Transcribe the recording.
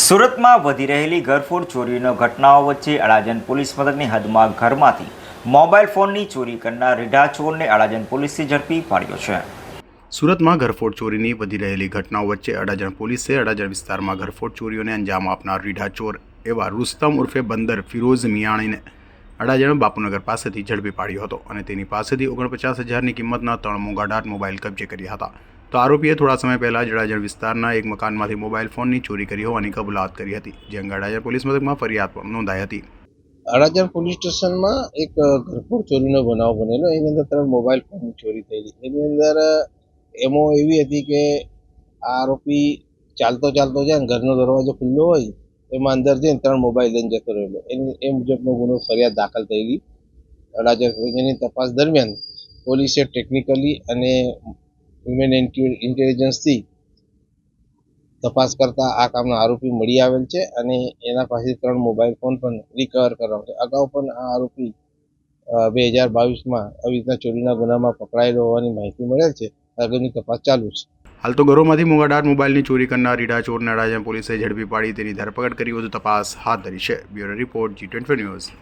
સુરતમાં વધી રહેલી ઘરફોડ ચોરીનો ઘટનાઓ વચ્ચે અડાજણ પોલીસ મથકની હદમાં ઘરમાંથી મોબાઈલ ફોનની ચોરી કરનાર રીઢા ચોરને અડાજણ પોલીસે ઝડપી પાડ્યો છે. સુરતમાં ઘરફોડ ચોરીની વધી રહેલી ઘટનાઓ વચ્ચે અડાજણ પોલીસે અડાજણ વિસ્તારમાં ઘરફોડ ચોરીઓને અંજામ આપનાર રીઢા ચોર એવા રુસ્તમ ઉર્ફે બંદર ફિરોઝ મિયાણીને અડાજણ બાપુનગર પાસેથી ઝડપી પાડ્યો હતો અને તેની પાસેથી ઓગણપચાસ હજારની કિંમતના ત્રણ મોંઘાડાટ મોબાઈલ કબજે કર્યા હતા. તો આરોપીએ થોડા સમય પહેલા જડાજળ વિસ્તારના એક મકાનમાંથી મોબાઈલ ફોનની ચોરી કરી હોવાની કબૂલાત કરી હતી જે અંગે અડાજણ પોલીસ મથકમાં ફરિયાદ પણ નોંધાઈ હતી. અડાજર પોલીસ સ્ટેશનમાં એક ઘરફોડ ચોરીનો બનાવ બનેલો. એની અંદર ત્રણ મોબાઈલ ફોનની ચોરી થયેલી. એની અંદર એમો એવી હતી કે આરોપી ચાલતો ચાલતો જાય ઘરનો દરવાજો ખુલ્લો હોય, એમાં અંદર જઈને ત્રણ મોબાઈલ લઈને જતો રહેલો. એની, એ મુજબનો ગુનો ફરિયાદ દાખલ થયેલી. અડાજર એની તપાસ દરમિયાન પોલીસે ટેકનિકલી અને હ્યુમન ઇન્ટેલિજન્સથી તપાસ કરતા આ કામનો આરોપી મળી આવેલ છે અને એના પાસે ત્રણ મોબાઈલ ફોન પણ રિકવર કરવા છે અગાઉ પણ આ આરોપી બે હજાર બાવીસમાં આવી રીતના ચોરીના ગુનામાં પકડાયેલો હોવાની માહિતી મળેલ છે. આગળની તપાસ ચાલુ છે. હાલ તો ઘરોમાંથી મોંઘાડાર મોબાઈલની ચોરી કરનાર રીડા ચોરના રાજા પોલીસે ઝડપી પાડી તેની ધરપકડ કરી વધુ તપાસ હાથ ધરી છે. Bureau report G twenty news.